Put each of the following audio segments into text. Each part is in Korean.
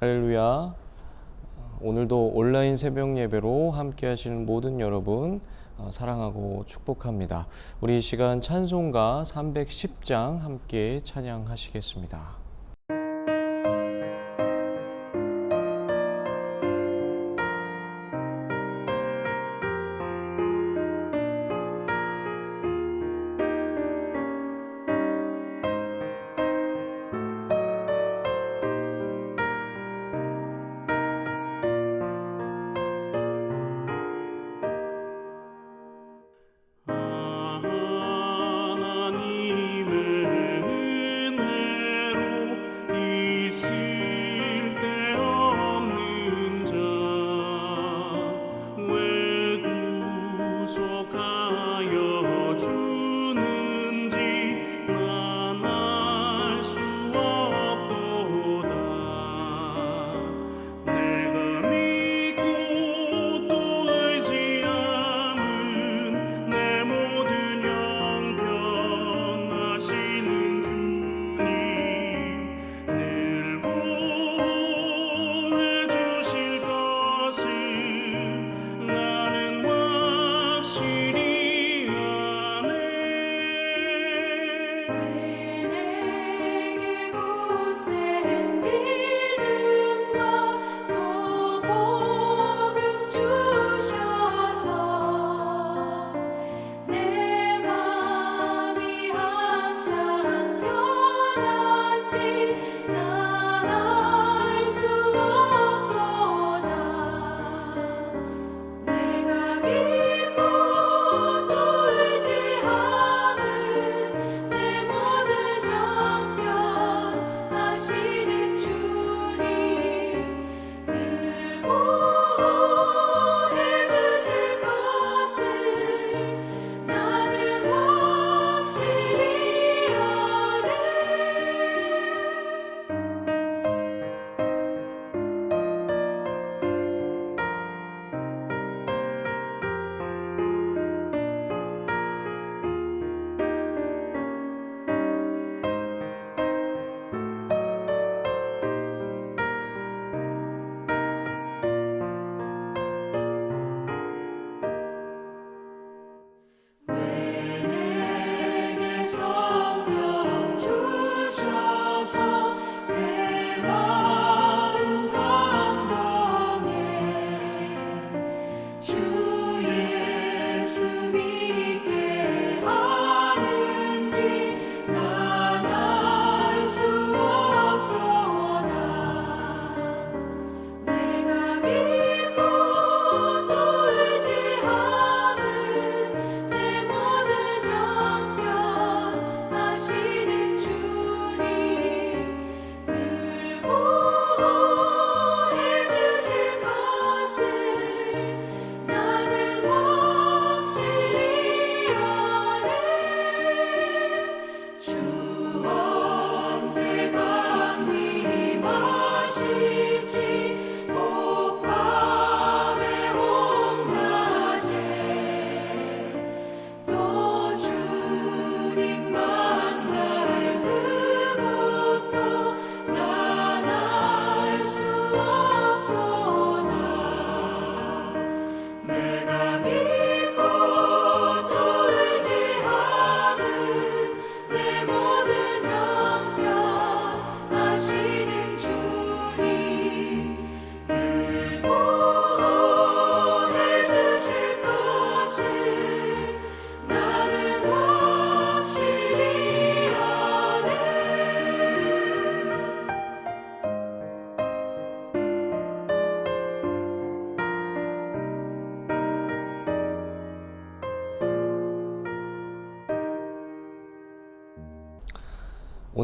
할렐루야. 오늘도 온라인 새벽 예배로 함께 하시는 모든 여러분 어, 사랑하고 축복합니다. 우리 이 시간 찬송가 310장 함께 찬양하시겠습니다.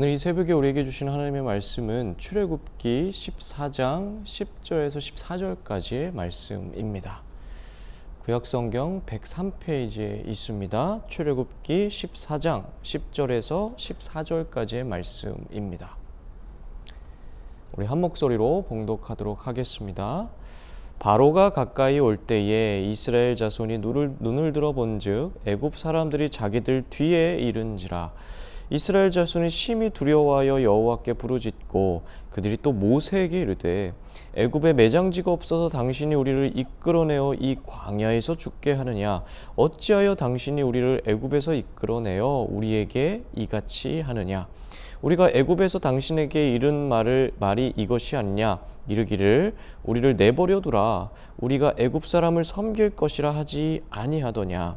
오늘 이 새벽에 우리에게 주신 하나님의 말씀은 출애굽기 14장 10절에서 14절까지의 말씀입니다. 구약성경 103페이지에 있습니다. 출애굽기 14장 10절에서 14절까지의 말씀입니다. 우리 한 목소리로 봉독하도록 하겠습니다. 바로가 가까이 올 때에 이스라엘 자손이 눈을, 눈을 들어본즉 애굽 사람들이 자기들 뒤에 이른지라 이스라엘 자손이 심히 두려워하여 여호와께 부르짖고 그들이 또 모세에게 이르되 애굽에 매장지가 없어서 당신이 우리를 이끌어내어 이 광야에서 죽게 하느냐? 어찌하여 당신이 우리를 애굽에서 이끌어내어 우리에게 이같이 하느냐? 우리가 애굽에서 당신에게 이른 말을 말이 이것이 아니냐? 이르기를 우리를 내버려 두라. 우리가 애굽 사람을 섬길 것이라 하지 아니하더냐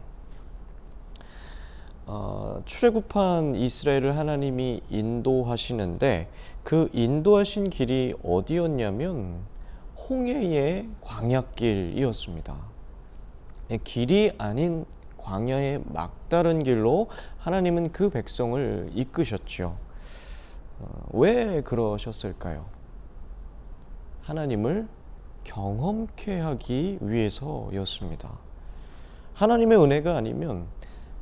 어, 출애굽한 이스라엘을 하나님이 인도하시는데 그 인도하신 길이 어디였냐면 홍해의 광야길이었습니다. 예, 길이 아닌 광야의 막다른 길로 하나님은 그 백성을 이끄셨죠. 어, 왜 그러셨을까요? 하나님을 경험케 하기 위해서였습니다. 하나님의 은혜가 아니면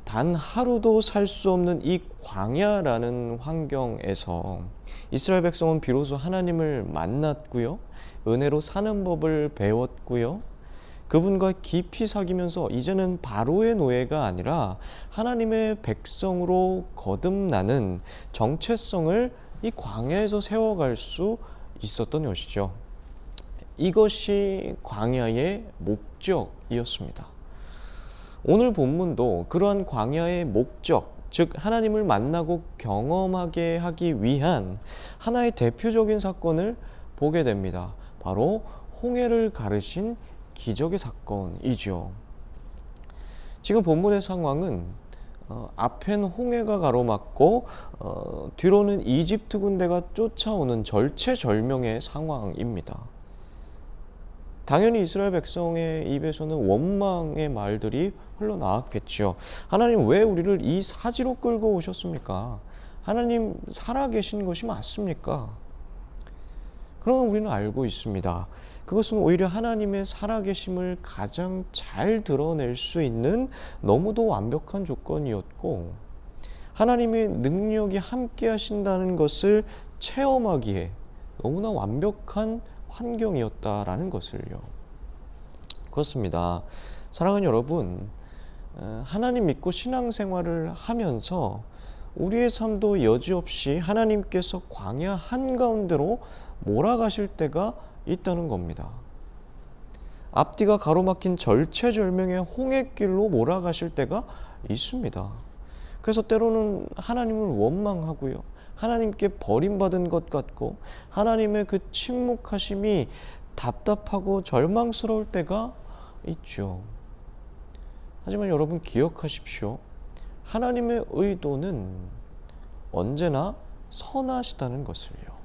단 하루도 살 수 없는 이 광야라는 환경에서 이스라엘 백성은 비로소 하나님을 만났고요. 은혜로 사는 법을 배웠고요. 그분과 깊이 사귀면서 이제는 바로의 노예가 아니라 하나님의 백성으로 거듭나는 정체성을 이 광야에서 세워갈 수 있었던 것이죠. 이것이 광야의 목적이었습니다. 오늘 본문도 그러한 광야의 목적, 즉 하나님을 만나고 경험하게 하기 위한 하나의 대표적인 사건을 보게 됩니다. 바로 홍해를 가르신 기적의 사건이죠. 지금 본문의 상황은 어, 앞엔 홍해가 가로막고 어, 뒤로는 이집트 군대가 쫓아오는 절체절명의 상황입니다. 당연히 이스라엘 백성의 입에서는 원망의 말들이 흘러나왔겠죠. 하나님 왜 우리를 이 사지로 끌고 오셨습니까? 하나님 살아계신 것이 맞습니까? 그러나 우리는 알고 있습니다. 그것은 오히려 하나님의 살아계심을 가장 잘 드러낼 수 있는 너무도 완벽한 조건이었고, 하나님의 능력이 함께 하신다는 것을 체험하기에 너무나 완벽한 환경이었다라는 것을요. 그렇습니다. 사랑하는 여러분, 어, 하나님 믿고 신앙생활을 하면서 우리의 삶도 여지없이 하나님께서 광야 한가운데로 몰아가실 때가 있다는 겁니다. 앞뒤가 가로막힌 절체절명의 홍해길로 몰아가실 때가 있습니다. 그래서 때로는 하나님을 원망하고요. 하나님께 버림받은 것 같고 하나님의 그 침묵하심이 답답하고 절망스러울 때가 있죠. 하지만 여러분 기억하십시오. 하나님의 의도는 언제나 선하시다는 것을요.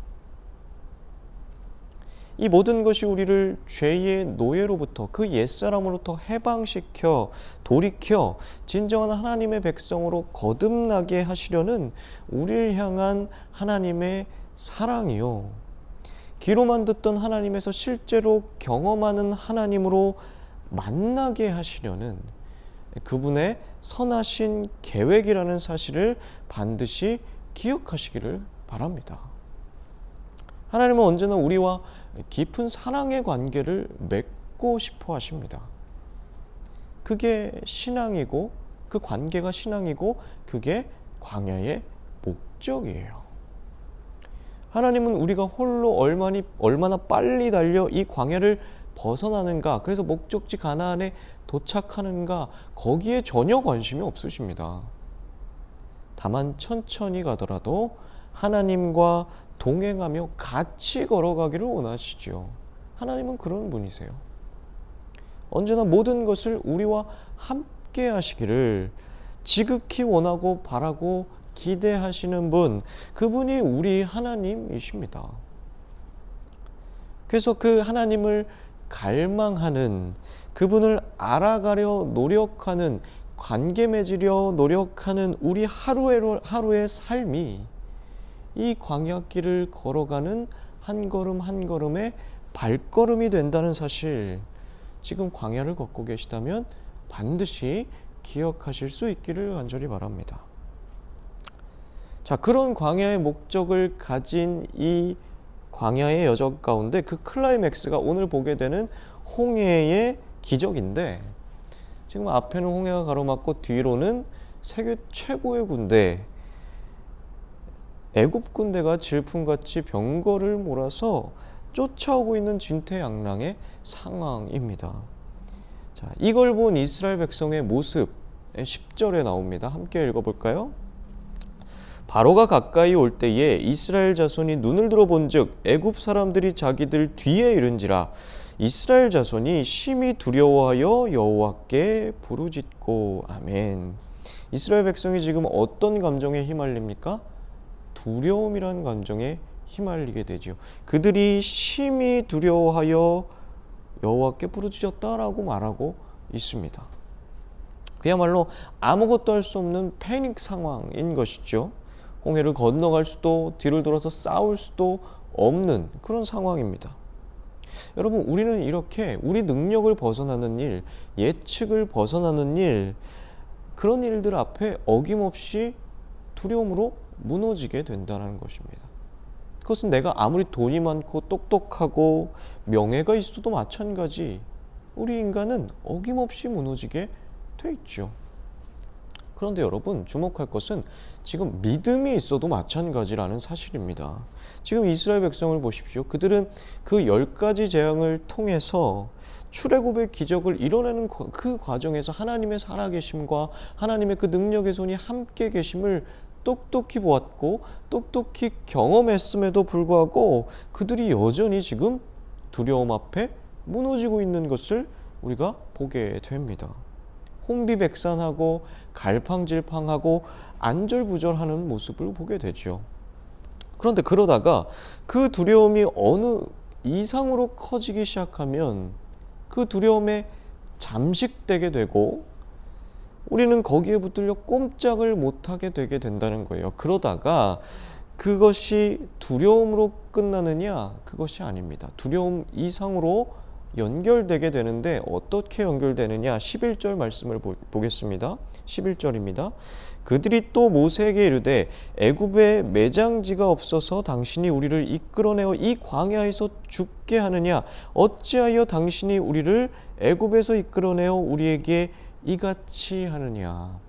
이 모든 것이 우리를 죄의 노예로부터 그 옛사람으로부터 해방시켜 돌이켜 진정한 하나님의 백성으로 거듭나게 하시려는 우리를 향한 하나님의 사랑이요. 귀로만 듣던 하나님에서 실제로 경험하는 하나님으로 만나게 하시려는 그분의 선하신 계획이라는 사실을 반드시 기억하시기를 바랍니다. 하나님은 언제나 우리와 깊은 사랑의 관계를 맺고 싶어 하십니다. 그게 신앙이고 그 관계가 신앙이고 그게 광야의 목적이에요. 하나님은 우리가 홀로 얼마니, 얼마나 빨리 달려 이 광야를 벗어나는가, 그래서 목적지 가나안에 도착하는가, 거기에 전혀 관심이 없으십니다. 다만 천천히 가더라도 하나님과 동행하며 같이 걸어가기를 원하시죠. 하나님은 그런 분이세요. 언제나 모든 것을 우리와 함께 하시기를 지극히 원하고 바라고 기대하시는 분, 그분이 우리 하나님이십니다. 그래서 그 하나님을 갈망하는 그분을 알아가려 노력하는 관계 맺으려 노력하는 우리 하루의 하루의 삶이 이 광야길을 걸어가는 한 걸음 한 걸음의 발걸음이 된다는 사실 지금 광야를 걷고 계시다면 반드시 기억하실 수 있기를 간절히 바랍니다. 자, 그런 광야의 목적을 가진 이 광야의 여정 가운데 그 클라이맥스가 오늘 보게 되는 홍해의 기적인데 지금 앞에는 홍해가 가로막고 뒤로는 세계 최고의 군대 애굽 군대가 질풍같이 병거를 몰아서 쫓아오고 있는 진퇴양랑의 상황입니다. 자, 이걸 본 이스라엘 백성의 모습 10절에 나옵니다. 함께 읽어볼까요? 바로가 가까이 올 때에 이스라엘 자손이 눈을 들어 본즉 애굽 사람들이 자기들 뒤에 이른지라 이스라엘 자손이 심히 두려워하여 여호와께 부르짖고 아멘. 이스라엘 백성이 지금 어떤 감정에 휘말립니까? 두려움이라는 감정에 휘말리게 되지요. 그들이 심히 두려워하여 여호와께 부르짖었다라고 말하고 있습니다. 그야말로 아무것도 할 수 없는 패닉 상황인 것이죠. 홍해를 건너갈 수도 뒤를 돌아서 싸울 수도 없는 그런 상황입니다. 여러분, 우리는 이렇게 우리 능력을 벗어나는 일, 예측을 벗어나는 일, 그런 일들 앞에 어김없이 두려움으로 무너지게 된다는 것입니다. 그것은 내가 아무리 돈이 많고 똑똑하고 명예가 있어도 마찬가지. 우리 인간은 어김없이 무너지게 돼 있죠. 그런데 여러분 주목할 것은 지금 믿음이 있어도 마찬가지라는 사실입니다. 지금 이스라엘 백성을 보십시오. 그들은 그 열 가지 재앙을 통해서 출애굽의 기적을 이뤄내는 과- 그 과정에서 하나님의 살아계심과 하나님의 그 능력의 손이 함께 계심을 똑똑히 보았고 똑똑히 경험했음에도 불구하고 그들이 여전히 지금 두려움 앞에 무너지고 있는 것을 우리가 보게 됩니다. 혼비백산하고 갈팡질팡하고 안절부절하는 모습을 보게 되죠. 그런데 그러다가 그 두려움이 어느 이상으로 커지기 시작하면 그 두려움에 잠식되게 되고 우리는 거기에 붙들려 꼼짝을 못하게 되게 된다는 거예요. 그러다가 그것이 두려움으로 끝나느냐? 그것이 아닙니다. 두려움 이상으로 연결되게 되는데 어떻게 연결되느냐? 11절 말씀을 보, 보겠습니다. 11절입니다. 그들이 또 모세에게 이르되 애굽에 매장지가 없어서 당신이 우리를 이끌어내어 이 광야에서 죽게 하느냐 어찌하여 당신이 우리를 애굽에서 이끌어내어 우리에게 이같이 하느냐?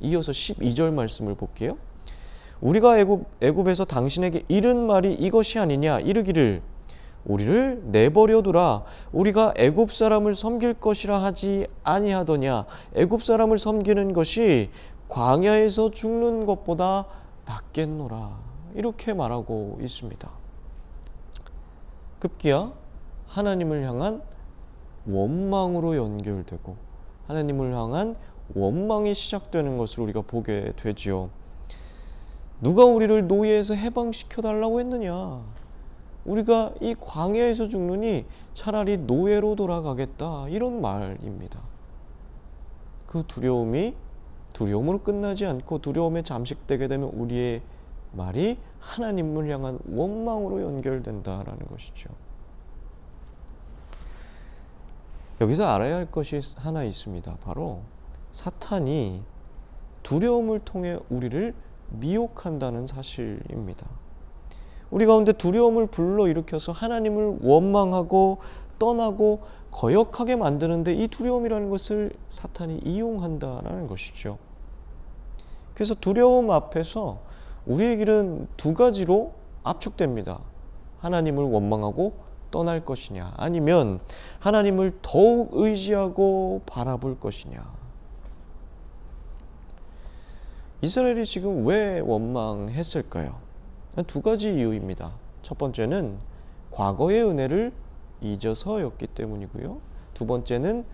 이어서 12절 말씀을 볼게요. 우리가 애굽, 애굽에서 당신에게 이른 말이 이것이 아니냐 이르기를 우리를 내버려 두라. 우리가 애굽 사람을 섬길 것이라 하지 아니하더냐? 애굽 사람을 섬기는 것이 광야에서 죽는 것보다 낫겠노라. 이렇게 말하고 있습니다. 급기야 하나님을 향한 원망으로 연결되고 하나님을 향한 원망이 시작되는 것을 우리가 보게 되지요. 누가 우리를 노예에서 해방시켜 달라고 했느냐? 우리가 이 광야에서 죽느니 차라리 노예로 돌아가겠다 이런 말입니다. 그 두려움이 두려움으로 끝나지 않고 두려움에 잠식되게 되면 우리의 말이 하나님을 향한 원망으로 연결된다라는 것이죠. 여기서 알아야 할 것이 하나 있습니다. 바로 사탄이 두려움을 통해 우리를 미혹한다는 사실입니다. 우리 가운데 두려움을 불러일으켜서 하나님을 원망하고 떠나고 거역하게 만드는데 이 두려움이라는 것을 사탄이 이용한다라는 것이죠. 그래서 두려움 앞에서 우리의 길은 두 가지로 압축됩니다. 하나님을 원망하고 떠날 것이냐, 아니면 하나님을 더욱 의지하고 바라볼 것이냐. 이스라엘이 지금 왜 원망했을까요? 두 가지 이유입니다. 첫 번째는 과거의 은혜를 잊어서였기 때문이고요. 두 번째는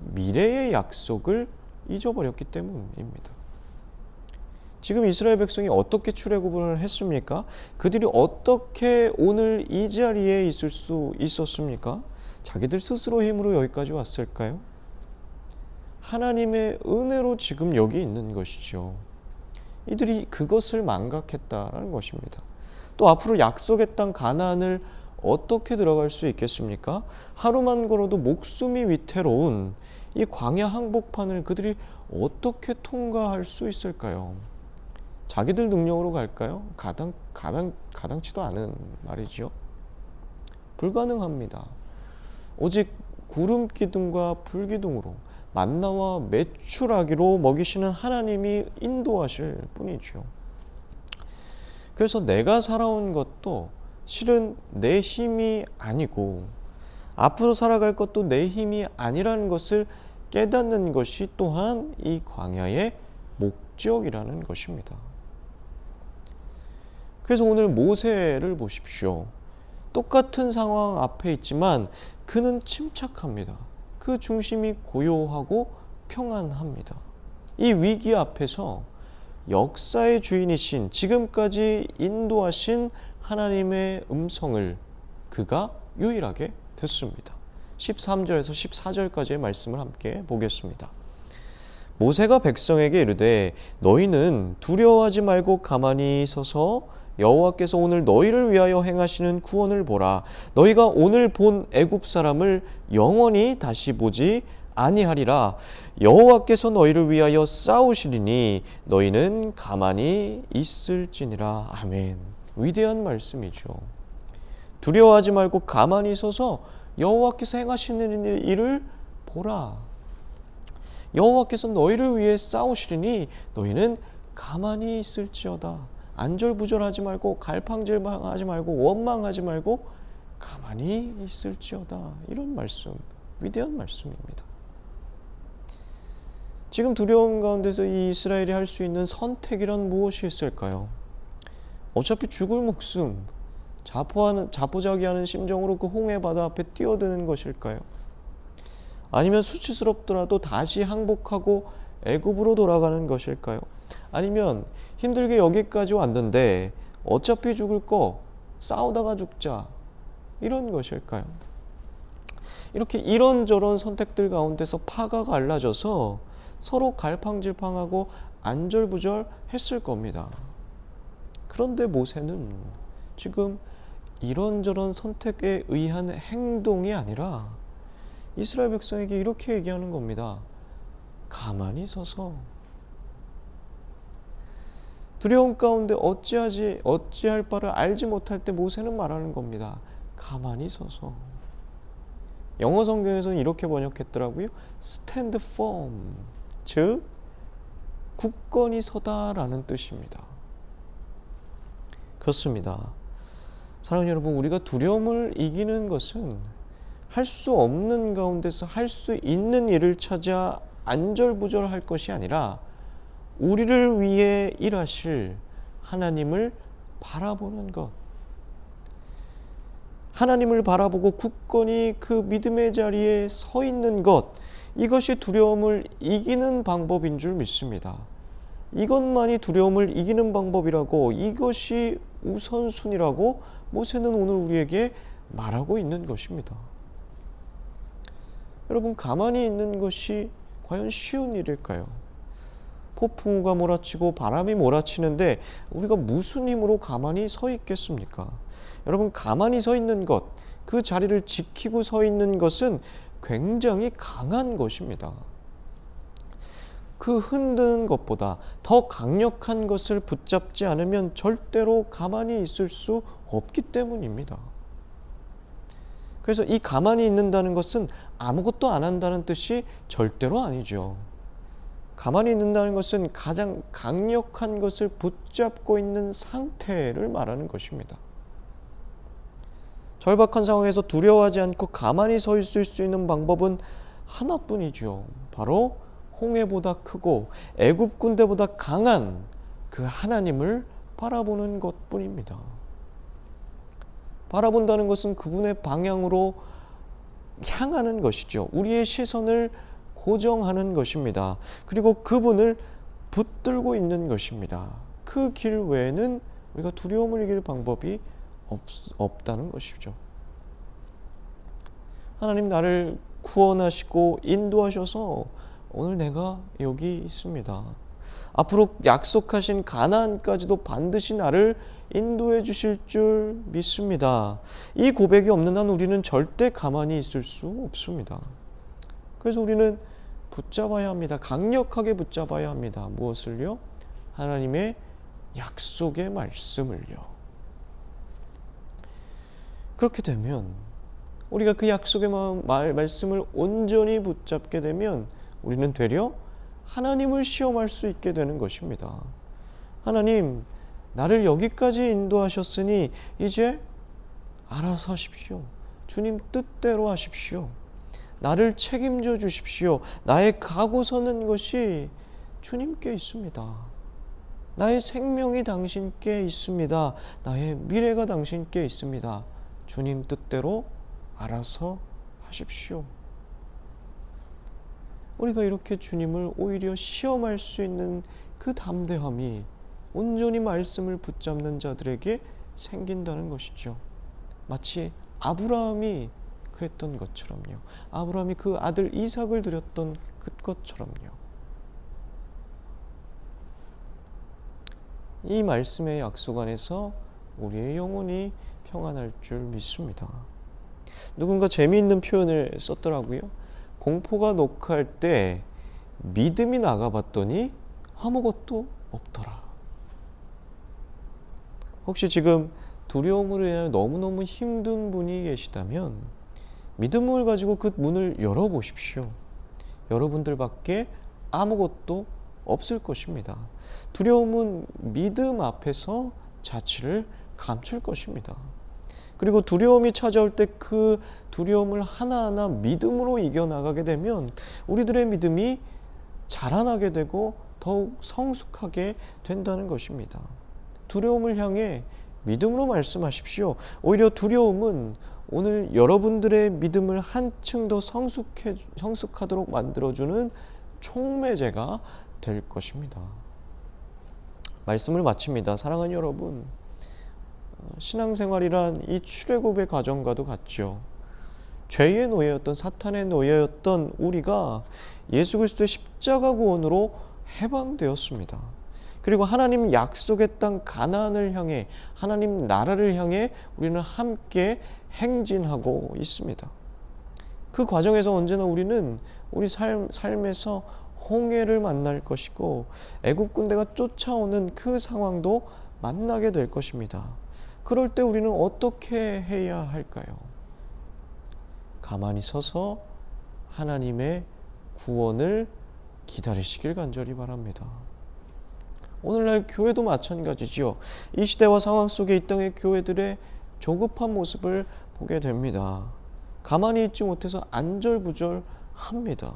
미래의 약속을 잊어버렸기 때문입니다. 지금 이스라엘 백성이 어떻게 출애굽을 했습니까? 그들이 어떻게 오늘 이 자리에 있을 수 있었습니까? 자기들 스스로 힘으로 여기까지 왔을까요? 하나님의 은혜로 지금 여기 있는 것이죠. 이들이 그것을 망각했다라는 것입니다. 또 앞으로 약속의 땅 가나안을 어떻게 들어갈 수 있겠습니까? 하루만 걸어도 목숨이 위태로운 이 광야 항복판을 그들이 어떻게 통과할 수 있을까요? 자기들 능력으로 갈까요? 가당 가당 가당치도 않은 말이죠. 불가능합니다. 오직 구름 기둥과 불 기둥으로 만나와 매출하기로 먹이시는 하나님이 인도하실 뿐이죠. 그래서 내가 살아온 것도 실은 내 힘이 아니고 앞으로 살아갈 것도 내 힘이 아니라는 것을 깨닫는 것이 또한 이 광야의 목적이라는 것입니다. 그래서 오늘 모세를 보십시오. 똑같은 상황 앞에 있지만 그는 침착합니다. 그 중심이 고요하고 평안합니다. 이 위기 앞에서 역사의 주인이신 지금까지 인도하신 하나님의 음성을 그가 유일하게 듣습니다. 13절에서 14절까지의 말씀을 함께 보겠습니다. 모세가 백성에게 이르되 너희는 두려워하지 말고 가만히 서서 여호와께서 오늘 너희를 위하여 행하시는 구원을 보라. 너희가 오늘 본 애굽 사람을 영원히 다시 보지 아니하리라. 여호와께서 너희를 위하여 싸우시리니 너희는 가만히 있을지니라. 아멘. 위대한 말씀이죠. 두려워하지 말고 가만히 서서 여호와께서 행하시는 일을 보라. 여호와께서 너희를 위해 싸우시리니 너희는 가만히 있을지어다. 안절부절하지 말고 갈팡질팡하지 말고 원망하지 말고 가만히 있을지어다. 이런 말씀, 위대한 말씀입니다. 지금 두려움 가운데서 이 이스라엘이 할 수 있는 선택이란 무엇이 있을까요? 어차피 죽을 목숨, 자포하는 자포자기하는 심정으로 그 홍해 바다 앞에 뛰어드는 것일까요? 아니면 수치스럽더라도 다시 항복하고 애굽으로 돌아가는 것일까요? 아니면 힘들게 여기까지 왔는데 어차피 죽을 거 싸우다가 죽자 이런 것일까요? 이렇게 이런저런 선택들 가운데서 파가 갈라져서 서로 갈팡질팡하고 안절부절 했을 겁니다. 그런데 모세는 지금 이런저런 선택에 의한 행동이 아니라 이스라엘 백성에게 이렇게 얘기하는 겁니다. 가만히 서서 두려움 가운데 어찌하지 어찌할 바를 알지 못할 때 모세는 말하는 겁니다. 가만히 서서 영어 성경에서는 이렇게 번역했더라고요. stand firm 즉 굳건히 서다라는 뜻입니다. 그렇습니다. 사랑하는 여러분, 우리가 두려움을 이기는 것은 할 수 없는 가운데서 할 수 있는 일을 찾아 안절부절할 것이 아니라 우리를 위해 일하실 하나님을 바라보는 것. 하나님을 바라보고 굳건히 그 믿음의 자리에 서 있는 것. 이것이 두려움을 이기는 방법인 줄 믿습니다. 이것만이 두려움을 이기는 방법이라고 이것이 우선순위라고 모세는 오늘 우리에게 말하고 있는 것입니다. 여러분 가만히 있는 것이 과연 쉬운 일일까요? 폭풍우가 몰아치고 바람이 몰아치는데 우리가 무슨 힘으로 가만히 서 있겠습니까? 여러분 가만히 서 있는 것, 그 자리를 지키고 서 있는 것은 굉장히 강한 것입니다. 그 흔드는 것보다 더 강력한 것을 붙잡지 않으면 절대로 가만히 있을 수 없기 때문입니다. 그래서 이 가만히 있는다는 것은 아무것도 안 한다는 뜻이 절대로 아니죠. 가만히 있는다는 것은 가장 강력한 것을 붙잡고 있는 상태를 말하는 것입니다. 절박한 상황에서 두려워하지 않고 가만히 서 있을 수 있는 방법은 하나뿐이죠. 바로 홍해보다 크고 애굽 군대보다 강한 그 하나님을 바라보는 것뿐입니다. 바라본다는 것은 그분의 방향으로 향하는 것이죠. 우리의 시선을 고정하는 것입니다. 그리고 그분을 붙들고 있는 것입니다. 그 길 외에는 우리가 두려움을 이길 방법이 없, 없다는 것이죠. 하나님 나를 구원하시고 인도하셔서 오늘 내가 여기 있습니다. 앞으로 약속하신 가나안까지도 반드시 나를 인도해 주실 줄 믿습니다. 이 고백이 없는 한 우리는 절대 가만히 있을 수 없습니다. 그래서 우리는 붙잡아야 합니다. 강력하게 붙잡아야 합니다. 무엇을요? 하나님의 약속의 말씀을요. 그렇게 되면 우리가 그 약속의 말, 말씀을 온전히 붙잡게 되면 우리는 되려 하나님을 시험할 수 있게 되는 것입니다. 하나님, 나를 여기까지 인도하셨으니 이제 알아서 하십시오. 주님 뜻대로 하십시오. 나를 책임져 주십시오. 나의 가고 서는 것이 주님께 있습니다. 나의 생명이 당신께 있습니다. 나의 미래가 당신께 있습니다. 주님 뜻대로 알아서 하십시오. 우리가 이렇게 주님을 오히려 시험할 수 있는 그 담대함이 온전히 말씀을 붙잡는 자들에게 생긴다는 것이죠. 마치 아브라함이 그랬던 것처럼요. 아브라함이 그 아들 이삭을 드렸던 그것처럼요. 이 말씀의 약속 안에서 우리의 영혼이 평안할 줄 믿습니다. 누군가 재미있는 표현을 썼더라고요. 공포가 녹화할 때 믿음이 나가봤더니 아무것도 없더라. 혹시 지금 두려움으로 인해 너무너무 힘든 분이 계시다면 믿음을 가지고 그 문을 열어보십시오. 여러분들밖에 아무것도 없을 것입니다. 두려움은 믿음 앞에서 자취를 감출 것입니다. 그리고 두려움이 찾아올 때 그 두려움을 하나하나 믿음으로 이겨나가게 되면 우리들의 믿음이 자라나게 되고 더욱 성숙하게 된다는 것입니다. 두려움을 향해 믿음으로 말씀하십시오. 오히려 두려움은 오늘 여러분들의 믿음을 한층 더 성숙해, 성숙하도록 만들어주는 촉매제가 될 것입니다. 말씀을 마칩니다. 사랑하는 여러분, 어, 신앙생활이란 이 출애굽의 과정과도 같죠. 죄의 노예였던 사탄의 노예였던 우리가 예수 그리스도의 십자가 구원으로 해방되었습니다. 그리고 하나님 약속의 땅 가나안을 향해 하나님 나라를 향해 우리는 함께 행진하고 있습니다. 그 과정에서 언제나 우리는 우리 삶, 삶에서 홍해를 만날 것이고 애굽 군대가 쫓아오는 그 상황도 만나게 될 것입니다. 그럴 때 우리는 어떻게 해야 할까요? 가만히 서서 하나님의 구원을 기다리시길 간절히 바랍니다. 오늘날 교회도 마찬가지지요. 이 시대와 상황 속에 이 땅의 교회들의 조급한 모습을 보게 됩니다. 가만히 있지 못해서 안절부절합니다.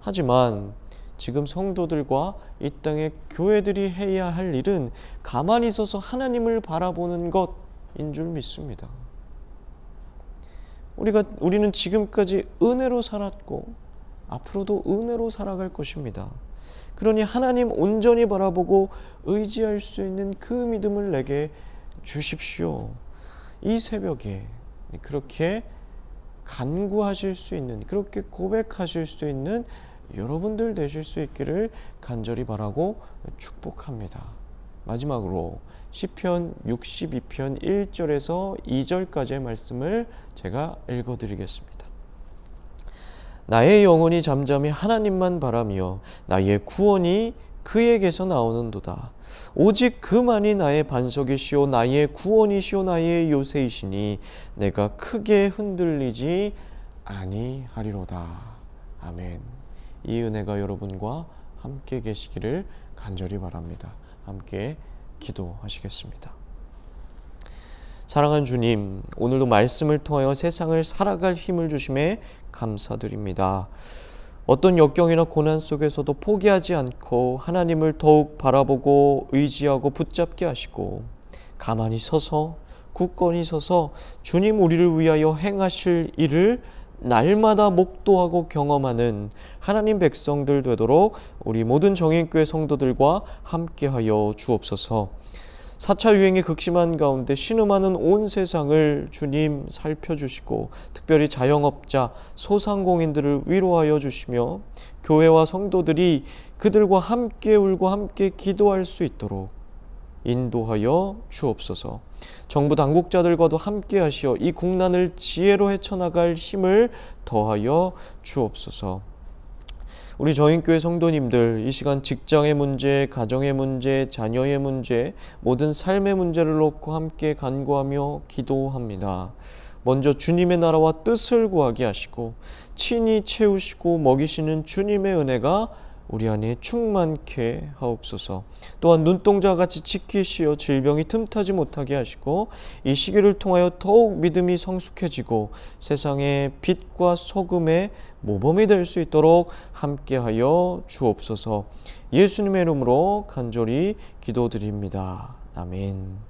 하지만 지금 성도들과 이 땅의 교회들이 해야 할 일은 가만히 서서 하나님을 바라보는 것인 줄 믿습니다. 우리가 우리는 지금까지 은혜로 살았고 앞으로도 은혜로 살아갈 것입니다. 그러니 하나님 온전히 바라보고 의지할 수 있는 그 믿음을 내게 주십시오. 이 새벽에 그렇게 간구하실 수 있는 그렇게 고백하실 수 있는 여러분들 되실 수 있기를 간절히 바라고 축복합니다. 마지막으로 시편 62편 1절에서 2절까지의 말씀을 제가 읽어 드리겠습니다. 나의 영혼이 잠잠히 하나님만 바라며 나의 구원이 그에게서 나오는도다. 오직 그만이 나의 반석이시오 나의 구원이시오 나의 요새이시니 내가 크게 흔들리지 아니하리로다. 아멘. 이 은혜가 여러분과 함께 계시기를 간절히 바랍니다. 함께 기도하시겠습니다. 사랑하는 주님, 오늘도 말씀을 통하여 세상을 살아갈 힘을 주심에 감사드립니다. 어떤 역경이나 고난 속에서도 포기하지 않고 하나님을 더욱 바라보고 의지하고 붙잡게 하시고 가만히 서서 굳건히 서서 주님 우리를 위하여 행하실 일을 날마다 목도하고 경험하는 하나님 백성들 되도록 우리 모든 정인교회 성도들과 함께하여 주옵소서. 4차 유행이 극심한 가운데 신음하는 온 세상을 주님 살펴주시고 특별히 자영업자, 소상공인들을 위로하여 주시며 교회와 성도들이 그들과 함께 울고 함께 기도할 수 있도록 인도하여 주옵소서. 정부 당국자들과도 함께 하시어 이 국난을 지혜로 헤쳐나갈 힘을 더하여 주옵소서. 우리 저인교회 성도님들 이 시간 직장의 문제, 가정의 문제, 자녀의 문제, 모든 삶의 문제를 놓고 함께 간구하며 기도합니다. 먼저 주님의 나라와 뜻을 구하게 하시고 친히 채우시고 먹이시는 주님의 은혜가 우리 안에 충만케 하옵소서. 또한 눈동자 같이 지키시어 질병이 틈타지 못하게 하시고 이 시기를 통하여 더욱 믿음이 성숙해지고 세상의 빛과 소금의 모범이 될 수 있도록 함께하여 주옵소서. 예수님의 이름으로 간절히 기도드립니다. 아멘.